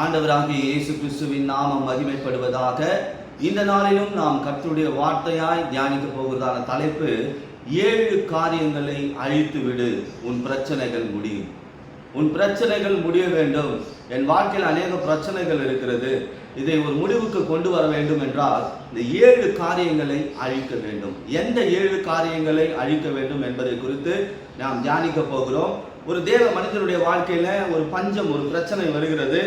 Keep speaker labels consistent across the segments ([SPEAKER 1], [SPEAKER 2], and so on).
[SPEAKER 1] ஆண்டவராகிய இயேசு கிறிஸ்துவின் நாமம் மகிமைப்படுவதாக இந்த நாளிலும் நாம் கர்த்தருடைய வார்த்தையாய் தியானிக்க போகிறதான தலைப்பு ஏழு காரியங்களை அழித்து விடு உன் பிரச்சனைகள் முடியும். உன் பிரச்சனைகள் முடிய வேண்டும். என் வாழ்க்கையில் அநேக பிரச்சனைகள் இருக்கிறது. இதை ஒரு முடிவுக்கு கொண்டு வர வேண்டும் என்றால் இந்த ஏழு காரியங்களை அழிக்க வேண்டும். எந்த ஏழு காரியங்களை அழிக்க வேண்டும் என்பதை குறித்து நாம் தியானிக்க போகிறோம். ஒரு தேவ மனிதனுடைய வாழ்க்கையில் ஒரு பஞ்சம் ஒரு பிரச்சனை வருகிறது.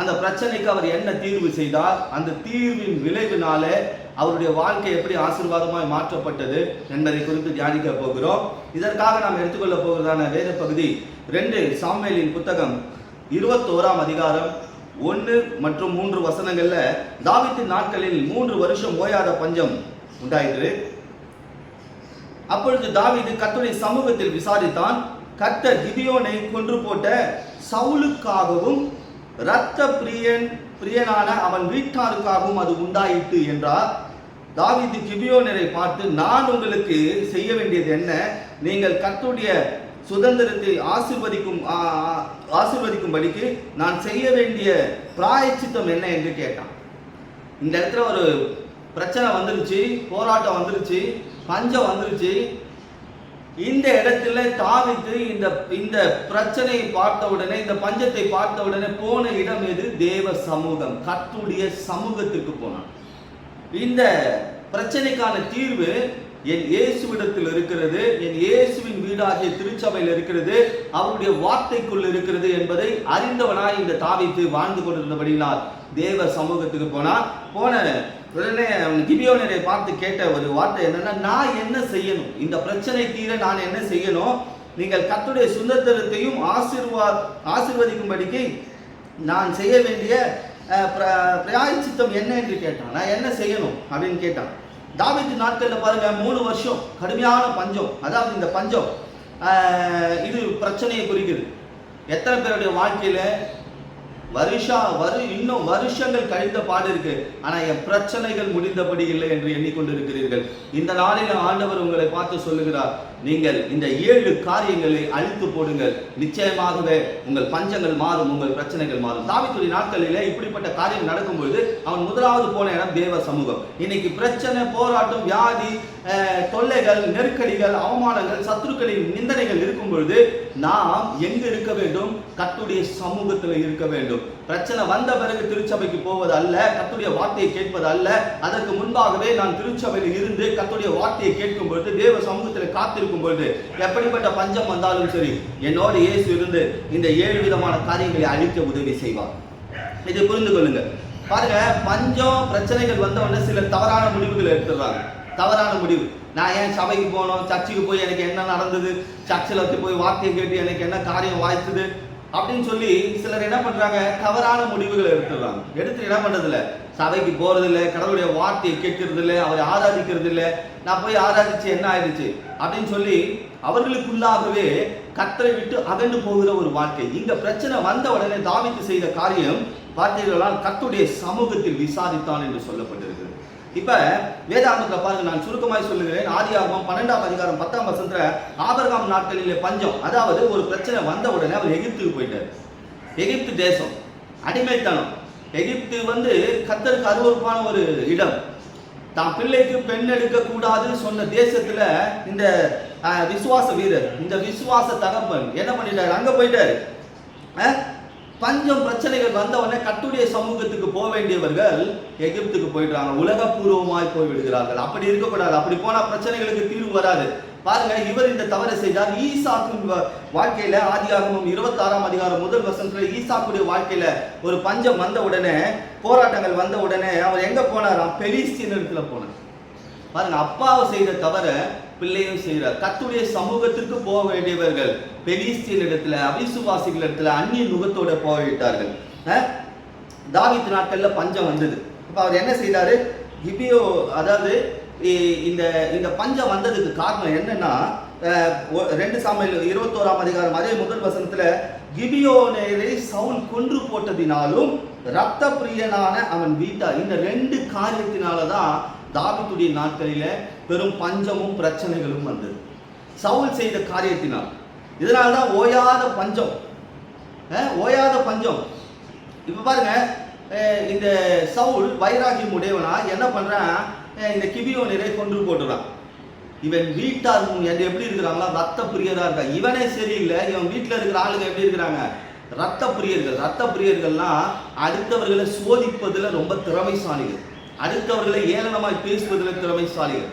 [SPEAKER 1] அந்த பிரச்சனைக்கு அவர் என்ன தீர்வு செய்தார் அந்த தீர்வின் விளைவினாலே அவருடைய வாழ்க்கை எப்படி ஆசீர்வாதமாய் மாற்றப்பட்டது என்பதை குறித்து தியானிக்க போகிறோம். இதற்காக நாம் எடுத்துக்கொள்ள போகிறதான வேத பகுதி ரெண்டு சாமியலின் புத்தகம் இருபத்தோராம் அதிகாரம் ஒன்று மற்றும் மூன்று வசனங்கள்ல தாவித்தின் நாட்களில் மூன்று வருஷம் ஓயாத பஞ்சம் உண்டாயிற்று. அப்பொழுது தாவீது கர்த்தருடைய சமூகத்தில் விசாரித்தான் கர்த்தர் கிதியோனை கொன்று போட்ட சவுலுக்காகவும் இரத்த பிரியன் பிரியனான அவன் வீட்டாருக்காகவும் அது உண்டாயிட்டு என்றார். தாவிது கிபியோனரை பார்த்து நான் உங்களுக்கு செய்ய வேண்டியது என்ன? நீங்கள் கத்துடைய சுதந்திரத்தை ஆசிர்வதிக்கும் ஆ, படிக்கு நான் செய்ய வேண்டிய பிராயச்சித்தம் என்ன? என்று கேட்டான். இந்த இடத்துல ஒரு பிரச்சனை வந்துருச்சு போராட்டம் வந்துருச்சு பஞ்சம் வந்துருச்சு இந்த இடத்துல தாவித்து இந்த இந்த பிரச்சனையை பார்த்த உடனே இந்த பஞ்சத்தை பார்த்த உடனே போன இடம் எது? தேவ சமூகம். கத்துடைய சமூகத்துக்கு போனான். இந்த பிரச்சனைக்கான தீர்வு என் இயேசுவிடத்தில் இருக்கிறது என் இயேசுவின் வீடாகிய திருச்சபையில் இருக்கிறது அவருடைய வார்த்தைக்குள் இருக்கிறது என்பதை அறிந்தவனாய் இந்த தாவித்து வாழ்ந்து கொண்டிருந்தபடியினால் தேவ சமூகத்துக்கு போனான். போன உடனே கிபியோனரை பார்த்து கேட்ட ஒரு வார்த்தை என்னன்னா நான் என்ன செய்யணும்? இந்த பிரச்சனை தீர நான் என்ன செய்யணும்? நீங்கள் கத்துடைய சுதந்திரத்தையும் ஆசிர்வா ஆசிர்வதிக்கும்படிக்கு நான் செய்ய வேண்டிய அஹ், பிராயச்சித்தம் என்ன என்று கேட்டான். நான் என்ன செய்யணும்? அப்படின்னு கேட்டான். தாவித்து நாட்களில் பாருங்க மூணு வருஷம் கடுமையான பஞ்சம். அதாவது இந்த பஞ்சம் இது பிரச்சனையை குறிக்குது. எத்தனை பேருடைய வாழ்க்கையில வருஷா வரு இன்னும் வருஷங்கள் கழிந்த பாடு இருக்கு. ஆனா என் பிரச்சனைகள் முடிந்தபடி இல்லை என்று எண்ணிக்கொண்டிருக்கிறீர்கள். இந்த நாளில் ஆண்டவர் உங்களை பார்த்து சொல்லுகிறார் நீங்கள் இந்த ஏழு காரியங்களை அழித்து போடுங்கள். நிச்சயமாகவே உங்கள் பஞ்சங்கள் மாறும் உங்கள் பிரச்சனைகள் மாறும். தாவித்துடைய நாட்களிலே இப்படிப்பட்ட காரியம் நடக்கும்பொழுது அவன் முதலாவது போன இடம் தேவ சமூகம். இன்னைக்கு பிரச்சனை போராட்டம் வியாதி தொல்லைகள் நெருக்கடிகள் அவமானங்கள் சத்துருக்களின் நிந்தனைகள் இருக்கும் பொழுது நாம் எங்கு இருக்க வேண்டும்? கத்துடைய சமூகத்தில் இருக்க வேண்டும். பிரச்சனை வந்த பிறகு திருச்சபைக்கு போவது அல்ல கத்துடைய வார்த்தையை கேட்பது அல்ல. அதற்கு முன்பாகவே நான் திருச்சபையில் இருந்து கத்துடைய வார்த்தையை கேட்கும் பொழுது தேவ சமூகத்தில் காத்திருக்கும் பொழுது எப்படிப்பட்ட பஞ்சம் வந்தாலும் சரி என்னோடு இயேசு இருந்து இந்த ஏழு விதமான காரியங்களை அழிக்க உதவி செய்வார். இதை புரிந்து கொள்ளுங்க பாருங்க பஞ்சம் பிரச்சனைகள் வந்தவொடனே சில தவறான முடிவுகள் எடுத்துடுறாங்க. தவறான முடிவு. நான் ஏன் சபைக்கு போனோம்? சர்ச்சுக்கு போய் எனக்கு என்ன நடந்தது? சர்ச்சில் போய் வார்த்தையை கேட்டு எனக்கு என்ன காரியம் வாய்த்தது? அப்படின்னு சொல்லி சிலர் என்ன பண்ணுறாங்க தவறான முடிவுகளை எடுத்துடுறாங்க. எடுத்து என்ன பண்ணுறதில்ல சபைக்கு போகிறதில்ல கடவுளுடைய வார்த்தையை கேட்கறது அவரை ஆராதிக்கிறது இல்லை நான் போய் ஆராதிச்சு என்ன ஆயிடுச்சு? அப்படின்னு சொல்லி அவர்களுக்குள்ளாகவே கத்தரை விட்டு அகண்டு போகிற ஒரு வாழ்க்கை. இந்த பிரச்சனை வந்த உடனே தாவித்து செய்த காரியம் பார்த்தீர்களால் கத்துடைய சமூகத்தில் விசாரித்தான் என்று சொல்லப்பட்டிருக்கிறது. இப்போ வேதாந்தத்துல பாருங்க நான் சுருக்கமாய் சொல்லுகிறேன். ஆதி ஆகமம் பன்னெண்டாம் அதிகாரம் பத்தாம் வசனத்துல ஆபரகாம் நாட்களிலே பஞ்சம் அதாவது ஒரு பிரச்சனை வந்த உடனே அவர் எகிப்துக்கு போயிட்டார். எகிப்து தேசம் அடிமைத்தனம். எகிப்து வந்து கத்தருக்கு அருவறுப்பான ஒரு இடம். தான் பிள்ளைக்கு பெண் எடுக்க கூடாதுன்னு சொன்ன தேசத்துல இந்த விசுவாச வீரர் இந்த விசுவாச தகப்பன் என்ன பண்ணிட்டாரு? அங்க போயிட்டாரு. பஞ்சம் பிரச்சனைகள் வந்த உடனே கட்டுடைய சமூகத்துக்கு போக வேண்டியவர்கள் எகிப்துக்கு போயிடுறாங்க. உலகபூர்வமாய் போய் விடுகிறார்கள் அப்படி இருக்கக்கூடாது. அப்படி போனா பிரச்சனைகளுக்கு தீர்வு வராது. பாருங்க இவர் இந்த தவறை செய்தார். ஈசாக்கின் வ- வாழ்க்கையில இருபத்தி இருபத்தாறாம் அதிகாரம் முதல் வசனத்துல ஈசாக்குடைய வாழ்க்கையில ஒரு பஞ்சம் வந்த உடனே போராட்டங்கள் வந்த உடனே அவர் எங்க போனாராம்? பெலிஸ்தீன் இடத்துல போனார். பாருங்க அப்பாவை செய்த தவற பிள்ளையும் செய்கிறார். கத்துடைய சமூகத்திற்கு போக வேண்டியவர்கள் பெலிஸ்தீன் இடத்துல அவிசுவாசிகள் இடத்துல அந்நிய நுகத்தோட போய்விட்டார்கள் அஹ்? நாட்களில் நாட்கள்ல பஞ்சம் வந்தது. இப்போ அவர் என்ன செய்தாரு? கிபியோ அதாவது இந்த இந்த பஞ்சம் வந்ததுக்கு காரணம் என்னன்னா ரெண்டு சாமியில் இருபத்தோராம் அதிகாரம் அதே முதல் வசனத்துல கிபியோனரை சவுல் கொன்று போட்டதினாலும் இரத்த பிரியனான அவன் வீட்டார். இந்த ரெண்டு காரியத்தினால தான் தாவீதுடைய நாட்களில பெரும் பஞ்சமும் பிரச்சனைகளும் வந்தது. சவுல் செய்த காரியத்தினால். இதனால தான் ஓயாத பஞ்சம். ஓயாத பஞ்சம். இப்போ பாருங்க இந்த சவுல் வைராகியம் உடையவனா என்ன பண்ணுறான் இந்த இந்த கிபியோனரை கொண்டு போட்டுறான். இவன் வீட்டார் என்று எப்படி இருக்கிறாங்களா? ரத்த பிரியராக இருக்கா? இவனே சரியில்லை. இவன் வீட்டில் இருக்கிற ஆளுங்க எப்படி இருக்கிறாங்க? ரத்த பிரியர்கள் ரத்த பிரியர்கள்லாம் அடுத்தவர்களை சோதிப்பதில் ரொம்ப திறமைசாலிகள். அடுத்தவர்களை ஏளனமாய் பேசுவதில் திறமைசாலிகள்.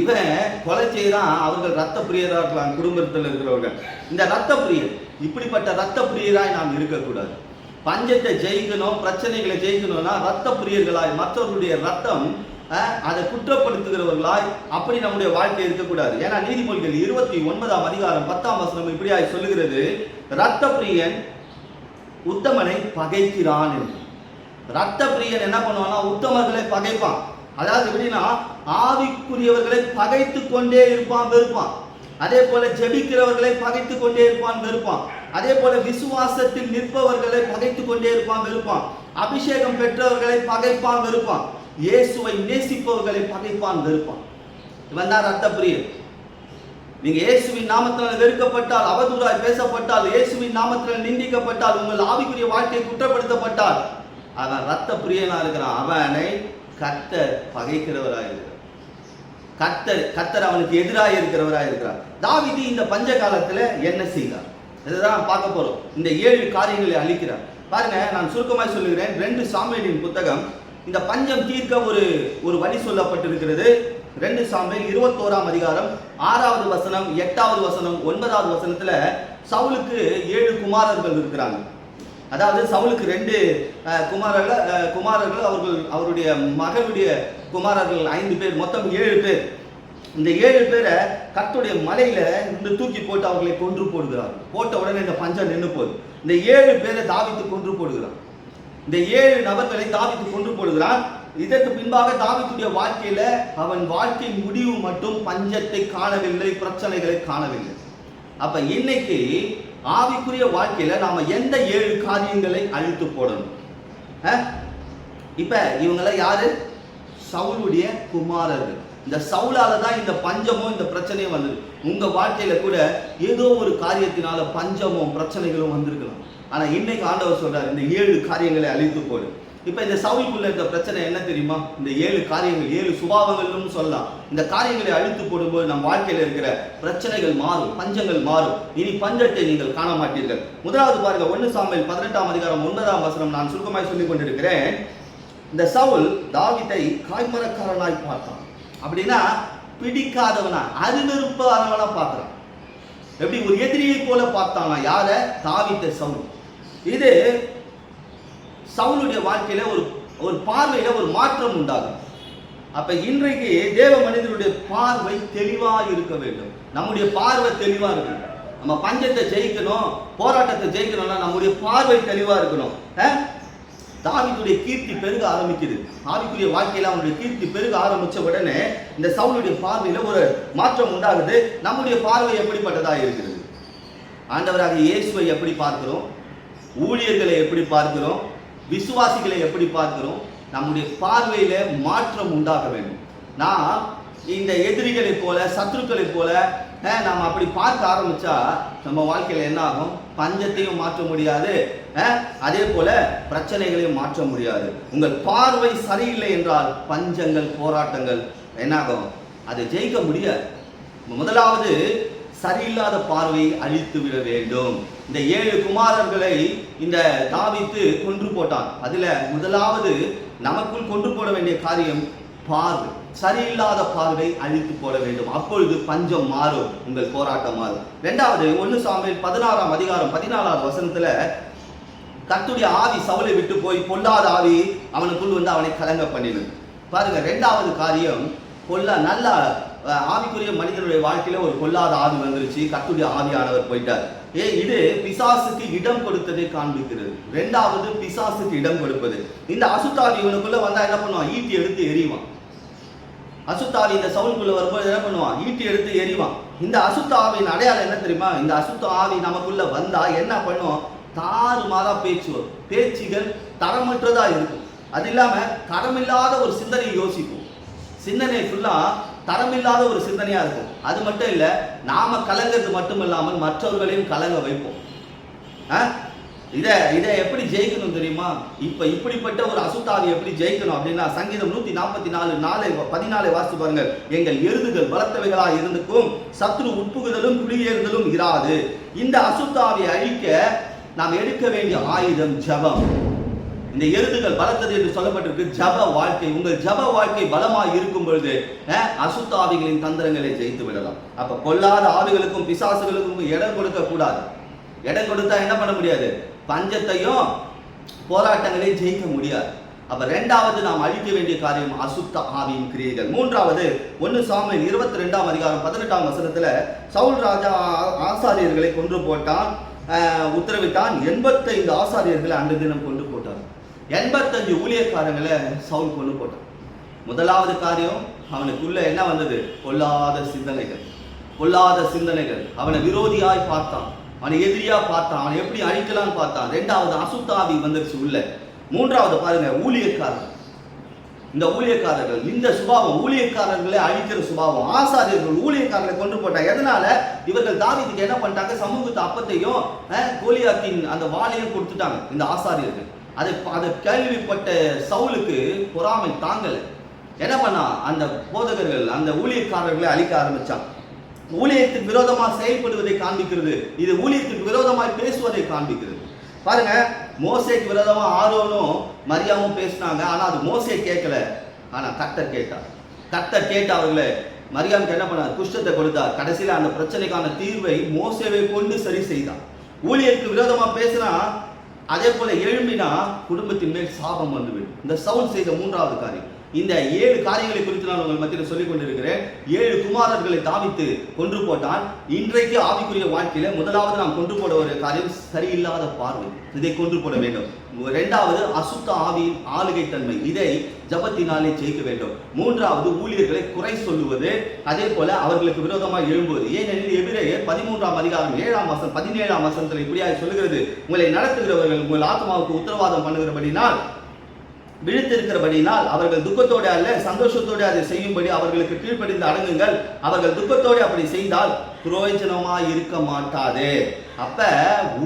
[SPEAKER 1] இவன் கொலை செய்தான் அவர்கள் ரத்த பிரியராக இருக்கலாம் குடும்பத்தில் இருக்கிறவர்கள். இந்த ரத்த பிரியர் இப்படிப்பட்ட ரத்த பிரியராய் நாம் இருக்கக்கூடாது. பஞ்சத்தை ஜெயிக்கணும் பிரச்சனைகளை ஜெயிக்கணும்னா ரத்த பிரியர்களாய் மற்றவர்களுடைய ரத்தம் அதை குற்றப்படுத்துகிறவர்களாய் அப்படி நம்முடைய வாழ்க்கை இருக்கக்கூடாது. ஏன்னா நீதிமொழிகள் இருபத்தி ஒன்பதாம் அதிகாரம் பத்தாம் வசனம் இப்படியாய் சொல்லுகிறது ரத்த பிரியன் உத்தமனை பகைக்கிறான் என்று. ரத்த பிரியன் என்ன பண்ணுவான்னா உத்தமர்களை பகைப்பான். அதாவது எப்படின்னா ஆவிக்குரியவர்களை பகைத்து கொண்டே இருப்பான் வெறுப்பான். அதே போல ஜெபிக்கிறவர்களை பகைத்து கொண்டே இருப்பான் வெறுப்பான். அதே போல விசுவாசத்தில் நிற்பவர்களை பகைத்து கொண்டே இருப்பான் வெறுப்பான். அபிஷேகம் பெற்றவர்களை பகைப்பான் வெறுப்பான். இயேசுவை நேசிப்பவர்களை பகைப்பான் வெறுப்பான். இவன் தான் ரத்த பிரியன் நீங்க இயேசுவின் நாமத்தினால் வெறுக்கப்பட்டால் அவதூறாய் பேசப்பட்டால் இயேசுவின் நாமத்தினால் நிந்திக்கப்பட்டால் உங்கள் ஆவிக்குரிய வாழ்க்கை குற்றப்படுத்தப்பட்டால் அவன் ரத்த பிரியனா இருக்கிறான் அவனை கத்தர் பகைக்கிறவராக இருக்கிறார் கத்தர் கத்தர் அவனுக்கு எதிராக இருக்கிறவராக இருக்கிறார் தாவிதி இந்த பஞ்ச காலத்துல என்ன செய்தார்? இதுதான் பார்க்க போறோம். இந்த ஏழு காரியங்களை அழிக்கிறார். பாருங்க நான் சுருக்கமாக சொல்லுகிறேன். ரெண்டு சாமியலின் புத்தகம் இந்த பஞ்சம் தீர்க்க ஒரு ஒரு வழி சொல்லப்பட்டிருக்கிறது. ரெண்டு சாமியில் இருபத்தோராம் அதிகாரம் ஆறாவது வசனம் எட்டாவது வசனம் ஒன்பதாவது வசனத்துல சவுலுக்கு ஏழு குமாரர்கள் இருக்கிறாங்க. அதாவது சவுலுக்கு ரெண்டு குமாரர்கள் குமாரர்கள் அவர்கள் அவருடைய மகளுடைய குமாரர்கள் ஐந்து பேர் மொத்தம் ஏழு பேர். இந்த ஏழு பேரை கத்துடைய மலையில இருந்து தூக்கி போட்டு அவர்களை கொன்று போடுகிறார். போட்ட உடனே இந்த பஞ்சம் நின்று போகுது. இந்த ஏழு பேரை தாவித்து கொன்று போடுகிறான் இந்த ஏழு நபர்களை தாவித்து கொன்று போடுகிறான் இதற்கு பின்பாக தாவித்துடைய வாழ்க்கையில அவன் வாழ்க்கை முடிவு மட்டும் பஞ்சத்தை காணவில்லை பிரச்சனைகளை காணவில்லை. அப்ப இன்னைக்கு ஆவிக்குரிய வாழ்க்கையில நாம எந்த ஏழு காரியங்களை அழித்து போடணும்? அஹ்? இப்ப இவங்கெல்லாம் யாரு? சவுளுடைய குமாரர்கள். இந்த சவுலால தான் இந்த பஞ்சமும் இந்த பிரச்சனையும் வந்தது. உங்க வாழ்க்கையில கூட ஏதோ ஒரு காரியத்தினால பஞ்சமும் பிரச்சனைகளும் வந்திருக்கலாம். ஆனா இன்னைக்கு ஆண்டவர் சொல்றாரு இந்த ஏழு காரியங்களை அழித்து போடு. இப்போ இந்த சவுலுக்குள்ள இருக்க பிரச்சனை என்ன தெரியுமா? இந்த ஏழு காரியங்கள் ஏழு சுபாவங்கள்னு சொல்லலாம். இந்த காரியங்களை அழித்து போடும்போது நம் வாழ்க்கையில் இருக்கிற பிரச்சனைகள் மாறும் பஞ்சங்கள் மாறும். இனி பஞ்சத்தை நீங்கள் காண மாட்டீர்கள் முதலாவது பாருங்க ஒன்னு சாமியில் பதினெட்டாம் அதிகாரம் ஒன்பதாம் வசனம் நான் சுருக்கமாய் சொல்லிக் கொண்டிருக்கிறேன். இந்த சவுல் தாவீதை காய்மரக்காரனாய் பார்த்தான். அப்படின்னா பிடிக்காதவனா அருவருப்பானவனா பார்க்கிறான். எப்படி? ஒரு எதிரியை போல பார்த்தானா? யார? தாவித்த சவுல். இது சவுலுடைய வாழ்க்கையில ஒரு ஒரு பார்வையில ஒரு மாற்றம் உண்டாகும். அப்ப இன்றைக்கு தேவ மனிதனுடைய பார்வை தெளிவா இருக்க வேண்டும். நம்முடைய பார்வை தெளிவா இருக்கணும். நம்ம பஞ்சத்தை ஜெயிக்கணும் போராட்டத்தை ஜெயிக்கணும்னா நம்முடைய பார்வை தெளிவா இருக்கணும். அஹ்? கீர்த்தி பெருக ஆரம்பிக்குது. ஆவிக்குரிய வாழ்க்கையில அவனுடைய கீர்த்தி பெருக ஆரம்பிச்ச உடனே இந்த சவுளுடைய பார்வையில ஒரு மாற்றம் உண்டாகுது. நம்முடைய பார்வை எப்படிப்பட்டதா இருக்கிறது? ஆண்டவராக இயேசுவை எப்படி பார்க்கிறோம்? ஊழியர்களை எப்படி பார்க்கிறோம்? விசுவாசிகளை எப்படி பார்க்கிறோம்? நம்முடைய பார்வையில மாற்றம் உண்டாக வேண்டும். நான் இந்த எதிரிகளைப் போல சத்துருக்களைப் போல நாம் அப்படி பார்க்க ஆரம்பிச்சா நம்ம வாழ்க்கையில என்ன ஆகும்? பஞ்சத்தையும் மாற்ற முடியாது. அதே போல பிரச்சனைகளையும் மாற்ற முடியாது. உங்கள் பார்வை சரியில்லை என்றால் பஞ்சங்கள் போராட்டங்கள் என்னாகும் அதை ஜெயிக்க முடியாது. முதலாவது சரியில்லாத பார்வையை அழித்து விட வேண்டும். இந்த ஏழு குமாரர்களை இந்த தாவித்து கொன்று போட்டான். அதில் முதலாவது நமக்குள் கொன்று போட வேண்டிய காரியம் பார்வை. சரியில்லாத பார்வை அழித்து போட வேண்டும். அப்பொழுது பஞ்சம் மாறும். உங்கள் போராட்டம் மாறும். ரெண்டாவது ஒன்னு சாமியில் பதினாறாம் அதிகாரம் பதினாலாவது வசனத்துல கத்துடைய ஆவி சவுளை விட்டு போய் பொல்லாத ஆவி அவனுக்குள் வந்து அவனை கலங்க பண்ணினது. பாருங்க ரெண்டாவது காரியம் பொல்லா நல்ல ஆவிக்குரிய மனிதனுடைய வாழ்க்கையில ஒரு கொல்லாத ஆவி வந்துருச்சு. கத்துடைய ஆவியானவர் போயிட்டார். ஏ இது பிசாசுக்கு இடம் கொடுத்ததை காண்பிக்கிறது. ரெண்டாவது பிசாசுக்கு இடம் கொடுப்பது. இந்த அசுத்தாவி இவனுக்குள்ள வந்தா என்ன பண்ணுவான்? ஈட்டி எடுத்து எறிவான். அசுத்தாவி இந்த சவுலுக்குள்ள வரும்போது என்ன பண்ணுவான்? ஈட்டி எடுத்து எறிவான். இந்த அசுத்த ஆவியின் அடையாளம் என்ன தெரியுமா? இந்த அசுத்த ஆவி நமக்குள்ள வந்தா என்ன பண்ணும்? தாறுமாறா பேச்சு வரும். பேச்சுகள் தரமற்றதா இருக்கும். அது இல்லாம தரமில்லாத ஒரு சிந்தனையை யோசிக்கும். சிந்தனை ஃபுல்லா தரமில்லாத ஒரு சிந்தனையாக இருக்கும். அது மட்டும் இல்லை நாம் கலங்கிறது மட்டும் இல்லாமல் மற்றவர்களையும் கலங்க வைப்போம். ஆ? இதை இதை எப்படி ஜெயிக்கணும் தெரியுமா? இப்போ இப்படிப்பட்ட ஒரு அசுத்தாவை எப்படி ஜெயிக்கணும் அப்படின்னா சங்கீதம் நூற்றி நாற்பத்தி நாலு நாளை பதினாலை வாசித்து பாருங்கள். எங்கள் எருதுகள் பலத்தவைகளாக இருந்துக்கும் சத்ரு உட்புகுதலும் குடியேறுதலும் இராது. இந்த அசுத்தாவை அழிக்க நாம் எடுக்க வேண்டிய ஆயுதம் ஜபம். இந்த எருதுகள் பலத்தது என்று சொல்லப்பட்டிருக்கு. ஜப வாழ்க்கை உங்கள் ஜப வாழ்க்கை பலமா இருக்கும் பொழுது அசுத்த ஆவிகளின் தந்திரங்களை ஜெயித்து விடலாம். அப்ப கொல்லாத ஆவிகளுக்கும் பிசாசுகளுக்கும் இடம் கொடுக்க கூடாது. இடம் கொடுத்தா என்ன பண்ண முடியாது? பஞ்சத்தையும் போராட்டங்களையும் ஜெயிக்க முடியாது. அப்ப ரெண்டாவது நாம் அழிக்க வேண்டிய காரியம் அசுத்த ஆவியின் கிரியைகள். மூன்றாவது ஒன்னு சாமி இருபத்தி ரெண்டாம் அதிகாரம் பதினெட்டாம் வசனத்துல சவுல் ராஜா ஆசாரியர்களை கொன்று போட்டான் உத்தரவிட்டான் எண்பத்தைந்து ஆசாரியர்களை அன்று தினம் கொண்டு எண்பத்தஞ்சு ஊழியக்காரங்களை சவுல் கொண்டு போட்டான். முதலாவது காரியம் அவனுக்குள்ள என்ன வந்தது? பொல்லாத சிந்தனைகள். பொல்லாத சிந்தனைகள். அவனை விரோதியாய் பார்த்தான். அவனை எதிரியா பார்த்தான். அவனை எப்படி அழிக்கலாம்னு பார்த்தான். ரெண்டாவது அசுத்தாவி வந்துருச்சு உள்ள. மூன்றாவது பாருங்க ஊழியக்காரர் இந்த ஊழியக்காரர்கள் இந்த சுபாவம் ஊழியக்காரர்களை அழிக்கிற சுபாவம் ஆசாரியர்கள் ஊழியக்காரர்களை கொண்டு போட்டாங்க எதனால? இவர்கள் தாவிதுக்கு என்ன பண்ணிட்டாங்க? சமூகத்து அப்பத்தையும் அஹ், கோலியாத்தின் அந்த வாளையும் கொடுத்துட்டாங்க இந்த ஆசாரியர்கள். அதை அதை கேள்விப்பட்ட சவுலுக்கு பொறாமை தாங்கல. என்ன பண்ணா? அந்த போதகர்கள் அந்த ஊழியக்காரர்களை அழிக்க ஆரம்பிச்சான். ஊழியத்துக்கு விரோதமா செயல்படுவதை காண்பிக்கிறது. இது ஊழியத்துக்கு விரோதமாய் பேசுவதை காண்பிக்கிறது. பாருங்க மோசேக்கு விரோதமா ஆரோனும் மரியாவும் பேசினாங்க. ஆனா அது மோசே கேட்கல. ஆனா கத்தர் கேட்டார். கத்தர் கேட்டு அவர்களை மரியாமுக்கு என்ன பண்ணார்? குஷ்டத்தை கொடுத்தார். கடைசியில அந்த பிரச்சனைக்கான தீர்வை மோசேவை கொண்டு சரி செய்தார் ஊழியருக்கு விரோதமா பேசினா அதே போல எழும்பினா குடும்பத்தின் மேல் சாபம் வந்துவிடும். இந்த சவுண்ட் செய்த மூன்றாவது காரியம். இந்த ஏழு காரியங்களை குறித்து நான் உங்கள் மத்தியில் சொல்லிக் கொண்டிருக்கிறேன் ஏழு குமாரர்களை தாவித்து கொன்று போட்டான் இன்றைக்கு ஆவிக்குரிய வாழ்க்கையில முதலாவது நாம் கொன்று போட ஒரு காரியம் சரியில்லாத பார்வை. இதை கொன்று போட வேண்டும். இரண்டாவது அசுத்த ஆவியின் ஆளுகை தன்மை இதை ஜபத்தினாலே ஜெயிக்க வேண்டும். மூன்றாவது ஊழியர்களை குறை சொல்லுவது. அதே போல அவர்களுக்கு விரோதமாக எழும்புவது. ஏனெனில் எபிரேயர் பதிமூன்றாம் அதிகாரம் ஏழாம் வசனம் பதினேழாம் வசனத்தில் இப்படியாக சொல்லுகிறது. உங்களை நடத்துகிறவர்கள் உங்கள் ஆத்மாவுக்கு உத்தரவாதம் பண்ணுகிறபடினால் விழித்திருக்கிறபடினால் அவர்கள் துக்கத்தோடு அல்ல சந்தோஷத்தோடு அதை செய்யும்படி அவர்களுக்கு கீழ்ப்படிந்து அடங்குங்கள். அவர்கள் துக்கத்தோடு அப்படி செய்தால் பிரயோஜனமாய் இருக்க மாட்டாதே. அப்ப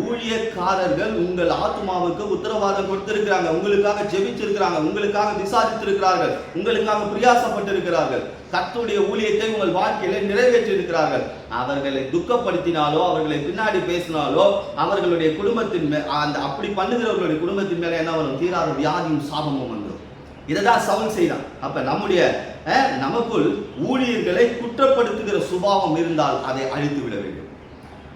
[SPEAKER 1] ஊழியக்காரர்கள் உங்கள் ஆத்மாவுக்கு உத்தரவாதம் கொடுத்திருக்கிறாங்க. உங்களுக்காக ஜெபிச்சிருக்கிறாங்க. உங்களுக்காக விசாரித்திருக்கிறார்கள். உங்களுக்காக பிரியாசப்பட்டிருக்கிறார்கள். கத்துடைய ஊழியத்தை உங்கள் வாழ்க்கையில நிறைவேற்றியிருக்கிறார்கள். அவர்களை துக்கப்படுத்தினாலோ அவர்களை பின்னாடி பேசினாலோ அவர்களுடைய குடும்பத்தின் மேல் அந்த அப்படி பண்ணுகிறவர்களுடைய குடும்பத்தின் மேலே என்ன வரும்? தீராத வியாதியும் சாபமும் வந்துடும் இதைதான் சவுல் செய்யலாம் அப்போ நம்முடைய நமக்குள் ஊழியர்களை குற்றப்படுத்துகிற சுபாவம் இருந்தால் அதை அழித்து விட வேண்டும்.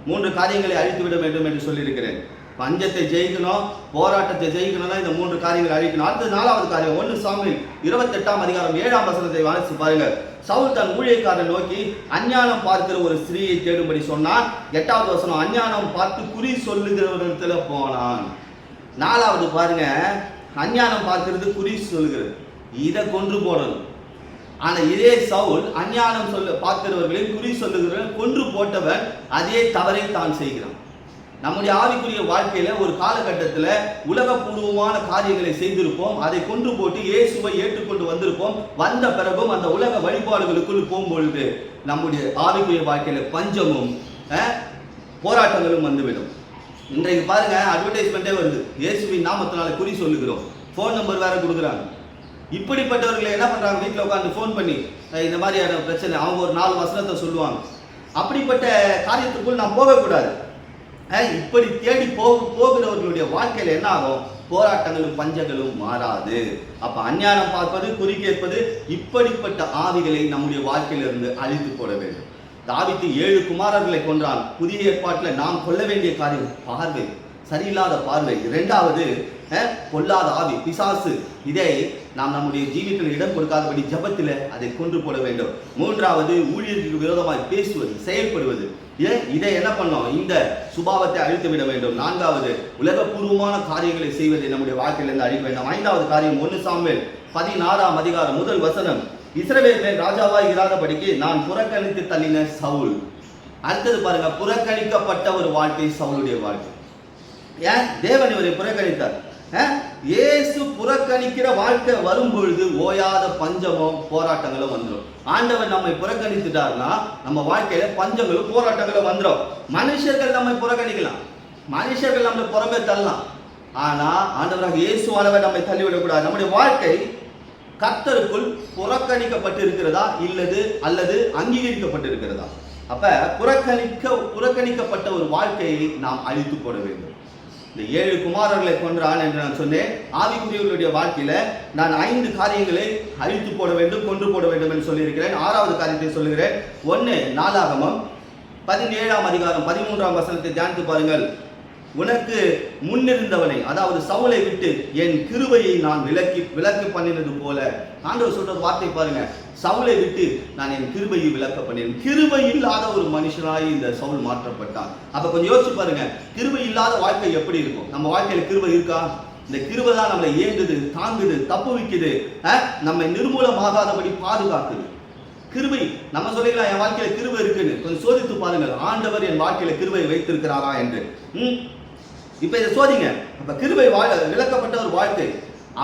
[SPEAKER 1] மூன்று காரியங்களை அழித்து விட வேண்டும் என்று சொல்லியிருக்கிறேன். பஞ்சத்தை ஜெயிக்கணும் போராட்டத்தை ஜெயிக்கணும்னா இந்த மூன்று காரியங்களை அழிக்கணும். அடுத்த நாலாவது காரியம் ஒன்று சாமி இருபத்தெட்டாம் அதிகாரம் ஏழாம் வசனத்தை வாசித்து பாருங்கள். சவுல் தன் ஊழியக்காரன் நோக்கி அஞ்ஞானம் பார்க்கிற ஒரு ஸ்திரீயை தேடும்படி சொன்னான். எட்டாவது வசனம் அஞ்ஞானம் பார்த்து குறி சொல்லுகிறவரிடத்துல போனான். நாலாவது பாருங்க அஞ்ஞானம் பார்க்கிறது குறி சொல்லுகிறது. இதை கொன்று போடணும். ஆனால் இதே சவுல் அஞ்ஞானம் சொல்ல பார்க்கிறவர்களையும் குறி சொல்லுகிறவர்கள் கொன்று போட்டவன் அதே தவறை தான் செய்கிறான். நம்முடைய ஆவிக்குரிய வாழ்க்கையில ஒரு காலகட்டத்தில் உலகபூர்வமான காரியங்களை செய்திருப்போம் அதை கொன்று போட்டு இயேசுவை ஏற்றுக்கொண்டு வந்திருப்போம் வந்த பிறகும் அந்த உலக வழிபாடுகளுக்குள் போகும்பொழுது நம்முடைய ஆவிக்குரிய வாழ்க்கையில பஞ்சமும் போராட்டங்களும் வந்துவிடும். இன்றைக்கு பாருங்க அட்வர்டைஸ்மெண்ட்டே வருது. இயேசுவின் நாமத்தினால குறி சொல்லுகிறோம். ஃபோன் நம்பர் வேற கொடுக்குறாங்க. இப்படிப்பட்டவர்களை என்ன பண்ணுறாங்க வீட்டில் உட்காந்து ஃபோன் பண்ணி இந்த மாதிரியான பிரச்சனை அவங்க ஒரு நாலு வசனத்தை சொல்லுவாங்க. அப்படிப்பட்ட காரியத்துக்குள் நாம் போகக்கூடாது. இப்படி தேடி போக போகிறவர்களுடைய வாழ்க்கையில் என்ன ஆகும்? போராட்டங்களும் பஞ்சங்களும் மாறாது. அப்ப அஞ்ஞானம் பார்ப்பது குறிக்கேற்பது இப்படிப்பட்ட ஆவிகளை நம்முடைய வாழ்க்கையிலிருந்து அழித்து போட வேண்டும். தாவித்து ஏழு குமாரர்களை கொன்றான். புதிய ஏற்பாட்டில் நாம் கொள்ள வேண்டிய காரியம் பார்வை. சரியில்லாத பார்வை. இரண்டாவது பொல்லாத ஆவி பிசாசு. இதை நாம் நம்முடைய ஜீவித்தில் இடம் கொடுக்காதபடி ஜபத்தில் அதை கொன்று போட வேண்டும். மூன்றாவது ஊழியர்களுக்கு விரோதமாக பேசுவது செயல்படுவது. ஏன் இதை என்ன பண்ணோம்? இந்த சுபாவத்தை அழித்து விட வேண்டும். நான்காவது உலகபூர்வமான காரியங்களை செய்வதை நம்முடைய வாழ்க்கையிலிருந்து அழிக்க வேண்டும். ஐந்தாவது காரியம் ஒன்று சாமுவேல் பதினாறாம் அதிகாரம் முதல் வசனம். இஸ்ரவேல் மேல் ராஜாவாய் இராதபடிக்கு நான் புறக்கணித்து தள்ளின சவுல். அடுத்தது பாருங்க புறக்கணிக்கப்பட்ட ஒரு வாழ்க்கை சவுளுடைய வாழ்க்கை. ஏன்? தேவன் இவரை புறக்கணித்தார். இயேசு புறக்கணிக்கிற வாழ்க்கை வரும் பொழுது ஓயாத பஞ்சமும் போராட்டங்களும் வந்துடும் ஆண்டவர் நம்மை புறக்கணித்துட்டார்னா நம்ம வாழ்க்கையில பஞ்சங்களும் போராட்டங்களும் வந்துடும் மனுஷர்கள் நம்மை புறக்கணிக்கலாம். மனுஷர்கள் நம்மளை புறமே தள்ளலாம். ஆனா ஆண்டவராக இயேசுவானவர் நம்மை தள்ளிவிடக்கூடாது. நம்முடைய வாழ்க்கை கத்தருக்குள் புறக்கணிக்கப்பட்டு இருக்கிறதா இல்லது அல்லது அங்கீகரிக்கப்பட்டு இருக்கிறதா அப்ப புறக்கணிக்க புறக்கணிக்கப்பட்ட ஒரு வாழ்க்கையை நாம் அழித்து போட வேண்டும். இந்த ஏழு குமாரர்களை கொன்றான் என்று நான் சொன்னேன். ஆவிக்குரியவர்களுடைய வாழ்க்கையில நான் ஐந்து காரியங்களை அழித்து போட வேண்டும் கொன்று போட வேண்டும் என்று சொல்லியிருக்கிறேன். ஆறாவது காரியத்தை சொல்லுகிறேன். ஒன்னு நாலாகமம் பதினேழாம் அதிகாரம் பதிமூன்றாம் வசனத்தை தியானித்து பாருங்கள். உனக்கு முன்னிருந்தவனை அதாவது சவுளை விட்டு என் கிருபையை நான் விலக்கி விலக்கு பண்ணினது போல. ஆண்டவர் சொல்ற வார்த்தை பாருங்க. சவுலை விட்டு நான் என் கிருபையை விளக்க பண்ணேன் கிருபை இல்லாத ஒரு மனுஷனாய் இந்த சவுல் மாற்றப்பட்டான் அப்ப கொஞ்சம் யோசிச்சு பாருங்க கிருபை இல்லாத வாழ்க்கை எப்படி இருக்கும்? நம்ம வாழ்க்கையில கிருபை இருக்கா? இந்த கிருபை தான் நம்மளை ஏங்குது தாங்குது தப்பு வைக்குது நம்மை நிர்மூலமாகாதபடி பாதுகாக்குது. கிருபை நம்ம சொல்லிக்கலாம் என் வாழ்க்கையில கிருபை இருக்குன்னு. கொஞ்சம் சோதித்து பாருங்கள் ஆண்டவர் என் வாழ்க்கையில கிருபை வைத்திருக்கிறாரா என்று. இப்ப இதை சோதிங்க. அப்ப கிருபை வாழ விளக்கப்பட்ட ஒரு வாழ்க்கை.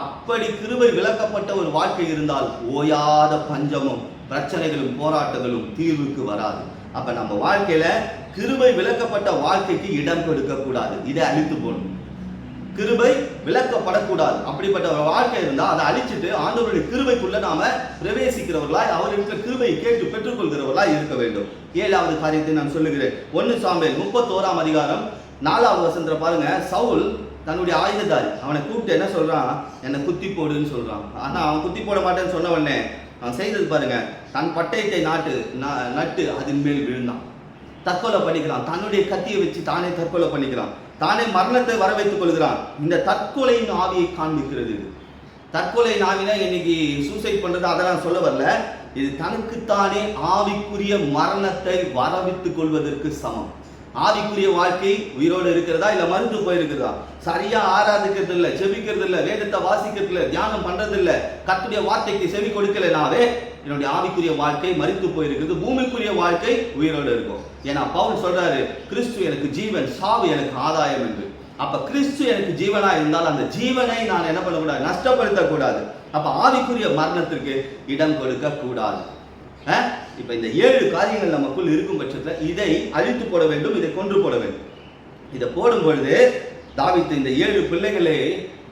[SPEAKER 1] அப்படி கிருபை விளக்கப்பட்ட ஒரு வாழ்க்கை இருந்தால் ஓயாத பஞ்சமும் பிரச்சனைகளும் போராட்டங்களும் தீர்வுக்கு வராது. அப்ப நம்ம வாழ்க்கையில கிருபை விளக்கப்பட்ட வாழ்க்கைக்கு இடம் கொடுக்க கூடாது. இதை அழித்து போடணும். கிருபை விளக்கப்படக்கூடாது. அப்படிப்பட்ட ஒரு வாழ்க்கை இருந்தால் அதை அழிச்சிட்டு ஆண்டவருடைய கிருபைக்குள்ள நாம பிரவேசிக்கிறவர்களாய் அவர் இருக்கிற கிருபையை கேட்டு பெற்றுக்கொள்கிறவர்களாய் இருக்க வேண்டும். ஏழாவது காரியத்தை நான் சொல்லுகிறேன். ஒன்னு சாம்பேல் முப்பத்தோராம் அதிகாரம் நாலாவது வசனத்துல பாருங்க. சவுல் தன்னுடைய ஆயுததாரி. அவனை கூப்பிட்டு என்ன சொல்றான்? என்னை குத்தி போடுன்னு சொல்றான். ஆனா அவன் குத்தி போட மாட்டேன்னு சொன்ன உடனே அவன் செய்தது பாருங்க. தன் பட்டயத்தை நாட்டு நட்டு அதன் மேல் விழுந்தான். தற்கொலை பண்ணிக்கிறான். தன்னுடைய கத்தியை வச்சு தானே தற்கொலை பண்ணிக்கிறான். தானே மரணத்தை வர வைத்துக் கொள்கிறான். இந்த தற்கொலையின் ஆவியை காண்பிக்கிறது இது. தற்கொலை நாவினா இன்னைக்கு சூசைட் பண்றது அதை நான் சொல்ல வரல. இது தனக்குத்தானே ஆவிக்குரிய மரணத்தை வரவித்துக் கொள்வதற்கு சமம். ஆவிக்குரிய வாழ்க்கை உயிரோடு இருக்கிறதா இல்ல மருந்து போயிருக்கிறதா? சரியா ஆராதிக்கிறது இல்ல செபிக்கிறது இல்ல வேதத்தை வாசிக்கிறது இல்ல தியானம் பண்றது இல்ல கத்துடைய வார்த்தைக்கு செவி கொடுக்கலனாவே என்னுடைய ஆவிக்குரிய வாழ்க்கை மறித்து போயிருக்குது பூமிக்குரிய வாழ்க்கை உயிரோடு இருக்கும். ஏன்னா பவுல் சொல்றாரு கிறிஸ்து எனக்கு ஜீவன் சாவு எனக்கு ஆதாயம் என்று. அப்ப கிறிஸ்து எனக்கு ஜீவனா இருந்தால் அந்த ஜீவனை நான் என்ன பண்ணக்கூடாது? நஷ்டப்படுத்தக்கூடாது. அப்ப ஆவிக்குரிய மரணத்திற்கு இடம் கொடுக்க கூடாது இப்போ இந்த ஏழு காரியங்கள் நமக்குள் இருக்கும் பட்சத்தில் இதை அழித்து போட வேண்டும் இதை கொன்று போட வேண்டும். இதை போடும் பொழுது இந்த ஏழு பிள்ளைகளை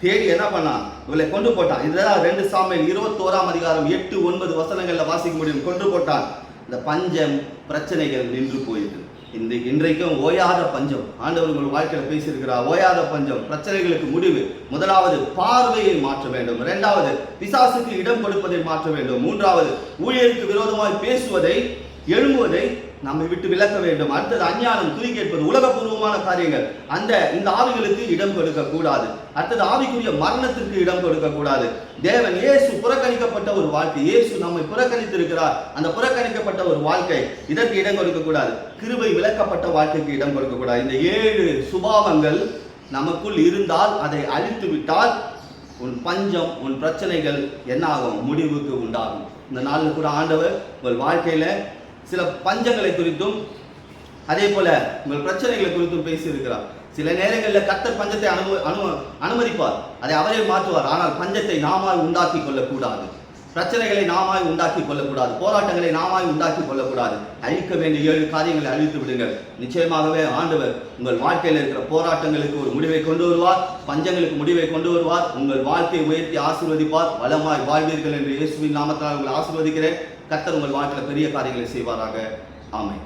[SPEAKER 1] தேடி என்ன பண்ணான்? இவளை கொண்டு போட்டான். இதுதான் ரெண்டு சாமியில் இருபத்தோராம் அதிகாரம் எட்டு ஒன்பது வசனங்களில் வாசிக்க முடியும். கொண்டு போட்டான். இந்த பஞ்சம் பிரச்சனைகள் நின்று போயிட்டு இந்த இன்றைக்கும் ஓயாத பஞ்சம். ஆண்டவர் உங்கள் வாழ்க்கையில் பேசியிருக்கிறார் ஓயாத பஞ்சம் பிரச்சனைகளுக்கு முடிவு. முதலாவது பார்வையை மாற்ற வேண்டும். இரண்டாவது பிசாசுக்கு இடம் கொடுப்பதை மாற்ற வேண்டும். மூன்றாவது ஊழியருக்கு விரோதமாய் பேசுவதை எழும்புவதை நம்மை விட்டு விலக்க வேண்டும். அடுத்தது அஞ்ஞானம் துதி கேட்பது உலகபூர்வமான காரியங்கள். அந்த இந்த ஆவிகளுக்கு இடம் கொடுக்க கூடாது அடுத்தது ஆவிக்குரிய மரணத்திற்கு இடம் கொடுக்க கூடாது தேவன் இயேசு புறக்கணிக்கப்பட்ட ஒரு வாழ்க்கை. இயேசு நம்மை புறக்கணித்திருக்கிறார். அந்த புறக்கணிக்கப்பட்ட ஒரு வாழ்க்கை இதற்கு இடம் கொடுக்க கூடாது கிருபை வாழ்க்கைக்கு இடம் கொடுக்க கூடாது இந்த ஏழு சுபாவங்கள் நமக்குள் இருந்தால் அதை அழித்து விட்டால் உன் பஞ்சம் உன் பிரச்சனைகள் என்ன ஆகும் முடிவுக்கு உண்டாகும். இந்த நாளில் கூட ஆண்டவர் உங்கள் வாழ்க்கையில சில பஞ்சங்களை குறித்தும் அதே போல உங்கள் பிரச்சனைகளை குறித்தும் பேசியிருக்கிறார். சில நேரங்களில் கத்தர் பஞ்சத்தை அனும அனு அனுமதிப்பார். அதை அவரே மாற்றுவார். ஆனால் பஞ்சத்தை நாமாய் உண்டாக்கி கொள்ளக்கூடாது. பிரச்சனைகளை நாமாய் உண்டாக்கி கொள்ளக்கூடாது. போராட்டங்களை நாமாய் உண்டாக்கி கொள்ளக்கூடாது. அழிக்க வேண்டிய ஏழு காரியங்களை அழித்து விடுங்கள். நிச்சயமாகவே ஆண்டவர் உங்கள் வாழ்க்கையில் இருக்கிற போராட்டங்களுக்கு ஒரு முடிவை கொண்டு வருவார். பஞ்சங்களுக்கு முடிவை கொண்டு வருவார். உங்கள் வாழ்க்கையை உயர்த்தி ஆசீர்வதிப்பார். வளமாய் வாழ்வீர்கள் என்று இயேசுவின் நாமத்தால் உங்களை ஆசீர்வதிக்கிறேன். கத்தர் உங்கள் வாழ்க்கையில் பெரிய காரியங்களை செய்வாராக. ஆமை